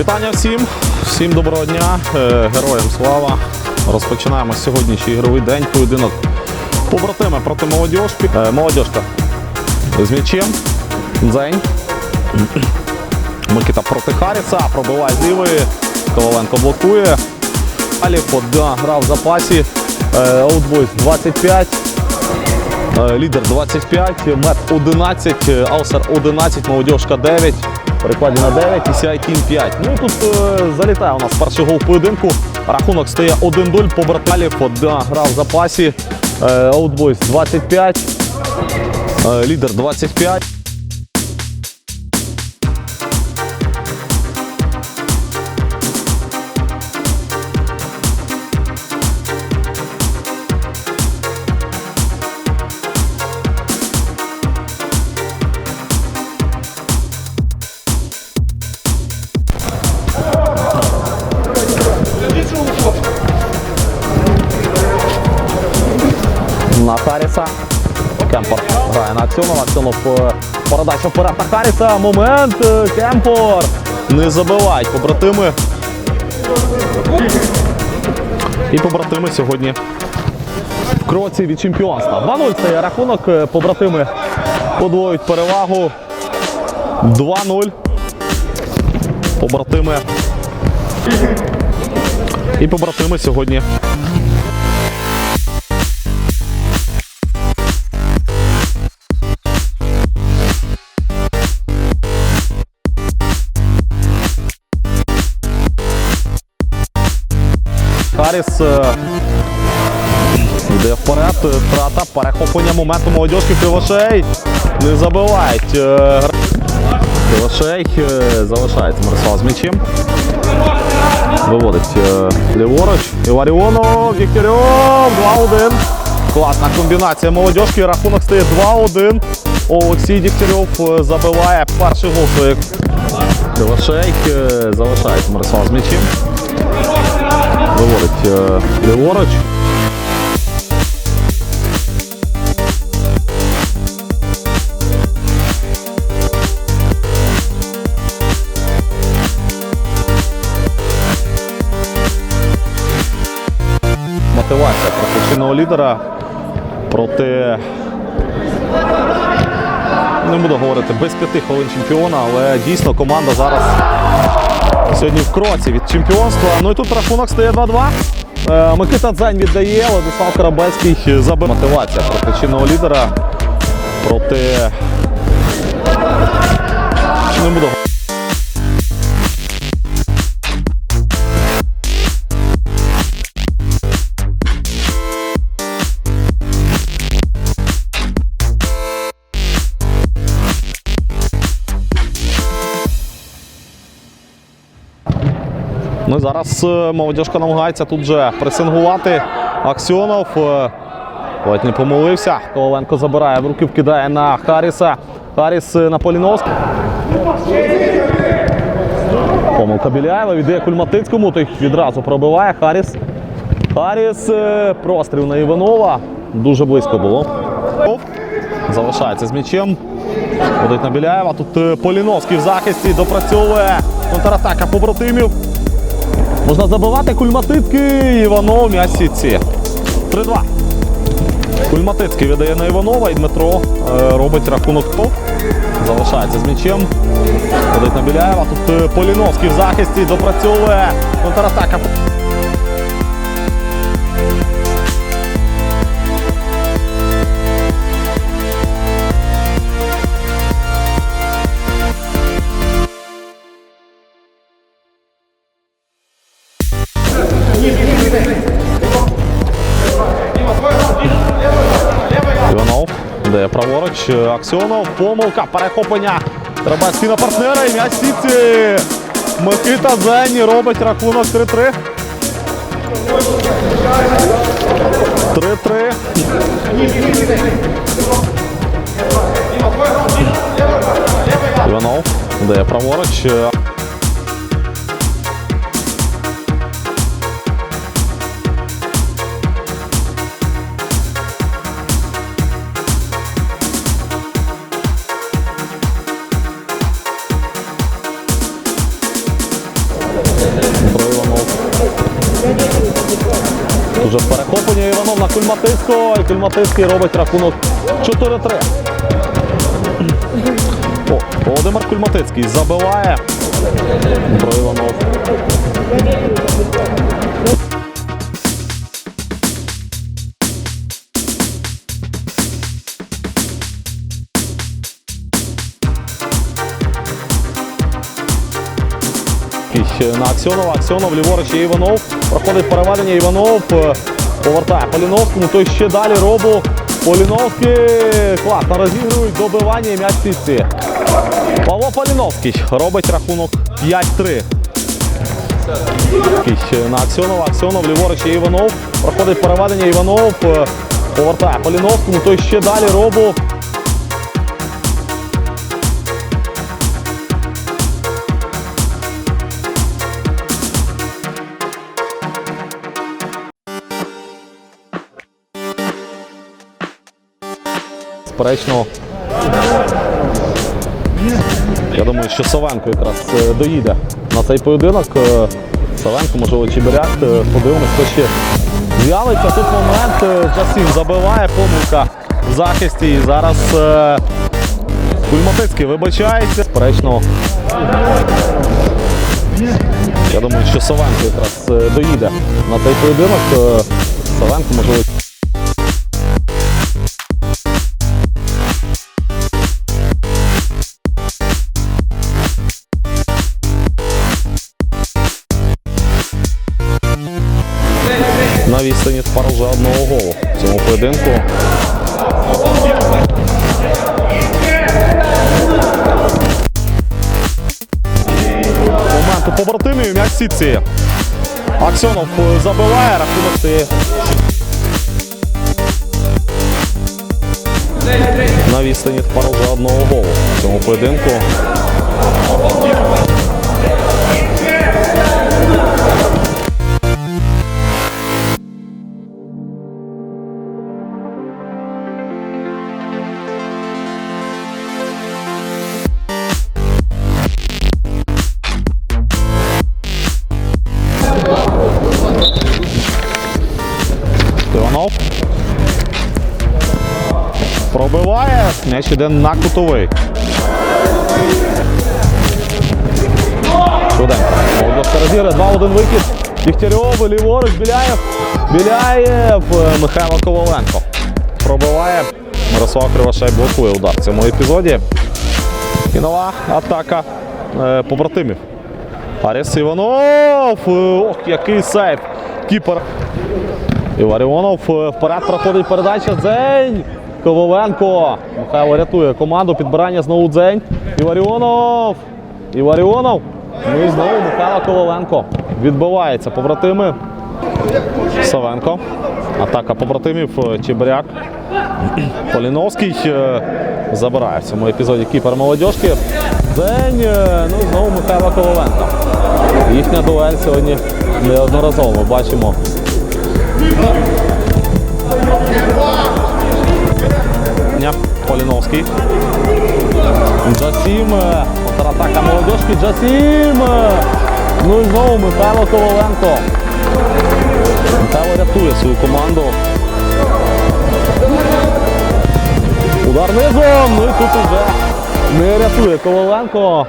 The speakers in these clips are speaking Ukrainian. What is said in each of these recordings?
Вітання всім, всім доброго дня, е, героям слава. Розпочинаємо сьогоднішній ігровий день. Поєдинок побратими проти молодіжки. Е, Молодіжка з м'ячем. Дзень. Микита проти Харіса, пробиває з. Коваленко блокує. Далі Подга гра в запасі. Е, Outboys 25. Е, Лідер 25, Мет 11, е, Аусер 11, Молодіжка 9. В Перекладі на 9 і CI Team 5. Ну і тут е, залітає у нас перший гол поєдинку. Рахунок стає 1-0 по браталі. Подга гра в запасі. Е, Outboys 25. Е, Лідер 25. Кемпор грає на Аксьонова. Аксьонов передача вперед на Харіса. Момент. е, Кемпор. Не забивають побратими. І побратими сьогодні в кроці від чемпіонства. 2-0 стає рахунок. Е, Побратими подвоюють перевагу. 2-0. Побратими. І побратими сьогодні Харіс е, йде вперед, втрата, перехоплення моменту молодіжки Кривошей. Не забивають. е, Кривошей е, залишається Мирослав з м'ячем. Виводить ліворуч. Іваріонов, Дігтярьов, 2-1. Класна комбінація молодіжки. Рахунок стає 2-1. Олексій Дігтярьов забиває перший гол своїх. Кривошей е, залишається Мирослав з м'ячем. Виводить е, ліворуч. Мотивація професійного лідера проти. Не буду говорити без п'яти хвилин чемпіона, але дійсно команда зараз Сьогодні в кроці від чемпіонства. Ну і тут рахунок стає 2-2. Е, Микита Дзень віддає, Владислав Карабельський забив. Мотивація проти чинного лідера. Проти. Не буду. Зараз е, молодіжка намагається тут же пресингувати. Аксьонов. е, Ледь не помилився. Коваленко забирає в руки, вкидає на Харіса. Харіс е, на Поліновську. Помилка Біляєва віддає Кульматицькому, той відразу пробиває. Харіс. Харіс. Простріл на Іванова. Дуже близько було. Залишається з м'ячем. Ходить на Біляєва. Тут Поліновський в захисті допрацьовує контратака побратимів. Можна забивати кульматитки Іванов, м'ясіці. сітці. 3-2. Кульматицький віддає на Іванова і Дмитро е, робить рахунок. топ. Залишається з м'ячем. Ходить на Біляєва. Тут е, Поліновський в захисті допрацьовує контратака. Праворуч. е, Аксьонов. Помилка. Перехоплення. Треба спіна партнера і м'яч сітці. Микита Зені робить рахунок 3-3. 3-3. Іванов де праворуч. Уже перехоплення Іванов на Кульматиську, І Кульматицький робить рахунок 4-3. О, Володимир Кульматицький забиває. Про Іванов. І на Аксьонова. Аксьонов ліворуч є Іванов. Проходить переведення. Іванов е, повертає Поліновському. Той ще далі робу. Поліновський. Класно розігрують добивання і м'яч сітці. Павло Поліновський робить рахунок 5-3. На Аксьонова. Аксьонов ліворуч є Іванов. Проходить переведення. Іванов е, повертає Поліновському. Той ще далі робу. Сперечно. Я думаю, що Савенко якраз е, доїде на цей поєдинок. Е, Савенко, можливо, Чебиряк. Е, Подивимось, хто ще з'явиться. Тут момент Джасін забиває помилка в захисті. І зараз Кульматицький вибачається. Сперечно. Я думаю, що Савенко якраз доїде на цей поєдинок. Савенко, можливо. Відстані тепер вже одного голу в цьому поєдинку. Момент у побратимів м'яч сітці. Аксьонов забиває, рахунок стає. На відстані тепер вже одного голу в цьому поєдинку. Пробиває. М'яч іде на кутовий. Швиденько. Молодовська розіграє. 2-1 вихід. Дігтярьов, ліворуч, Біляєв. Біляєв. Е, Михайло Коваленко. Пробиває. Мирослав Кривошей блокує удар в цьому епізоді. І нова атака е, побратимів. Аріс Іванов. Е, Ох, який сейф. Кіпер. Іваріонов вперед проходить передача. Дзень. Коваленко. Михайло рятує команду. Підбирання знову дзень. Іваріонов. Іваріонов. Ну і знову Михайло Коваленко. Відбивається побратими. Савенко. Атака побратимів. е, Чебиряк. Поліновський е, забирає в цьому епізоді кіпер молодіжки. Дзень. е, Ну знову Михайло Коваленко. Їхня дуель сьогодні неодноразово бачимо. Поліновський. Джасім. е, Контратака молодіжки. Джасім. е, Ну і знову Михайло Коваленко. Михайло рятує свою команду. Удар низом. Ну і тут уже не рятує Коваленко.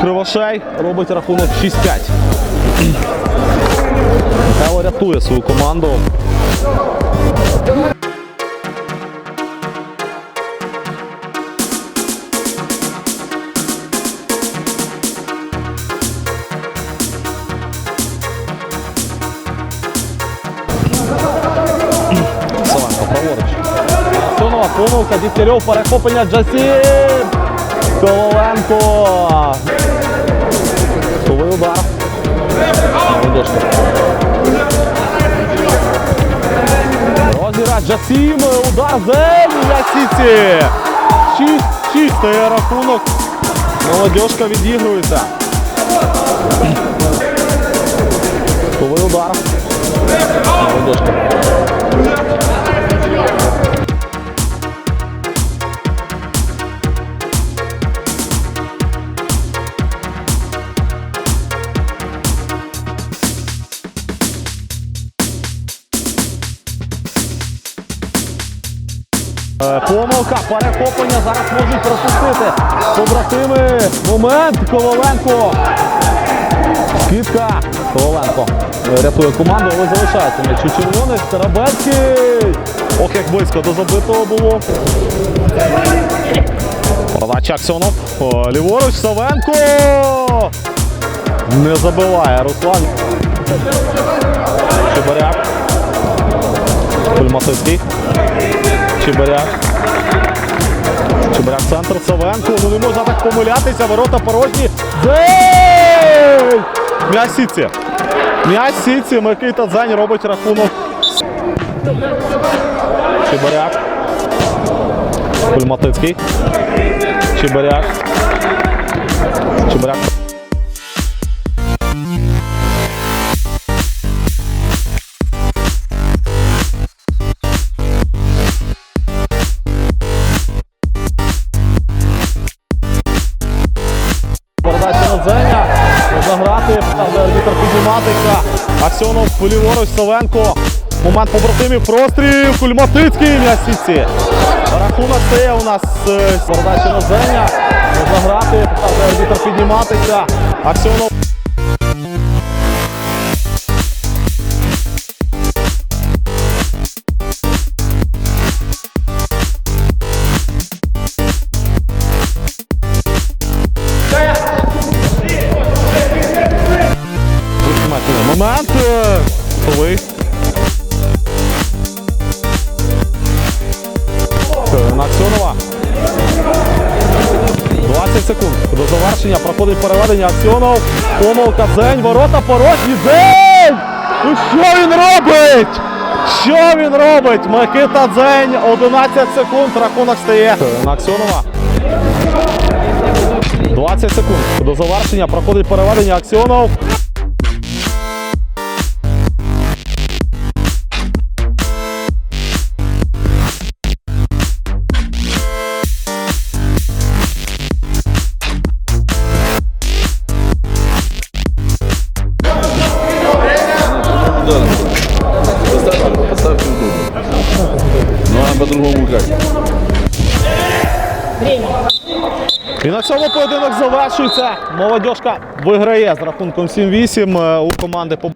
Кривошей робить рахунок 6-5. Михайло рятує свою команду. Дігтярьов, перехоплення Джасін. Коваленко. Товий удар. Розіграш Джасім, удар для Сіці. 6-6 рахунок. Молодежка відігрується. Товий удар. Молодежка. Помилка, перехоплення зараз можуть пропустити. Побратими. Момент. Коваленко. Скидка. Коваленко рятує команду, але залишається м'яч у червоних. Тарабецький. Ох, як близько до забитого було. Подача Аксьонов. Ліворуч Савенко. Не забиває Руслан. Чебаряк. Кульматицький. Чебаряк. Чебаряк центр Савенко. Ну не можна так помилятися. Ворота порожні. Дзень! М'яч сітці. М'яч сітці. Микита Дзень робить рахунок. Чебаряк. Кульматицький. Чебаряк. Чебаряк. Заграти, але арбітр підніматися. Аксьонов поліворуч Савенко. Момент побратимів. Простріл. Кульматицький сітці. Рахунок стає у нас е, передача на Зеня. Заграти, але арбітр підніматися. Аксьонов. Переведення Аксьонов. Помилка Дзень. Ворота порожні. Дзень! Ну що він робить? Що він робить? Микита Дзень. 11 секунд. Рахунок стає. На Аксьонова. 20 секунд. До завершення проходить переведення Аксьонов. Завершується. Молодіжка виграє з рахунком 7-8 е, у команди. по-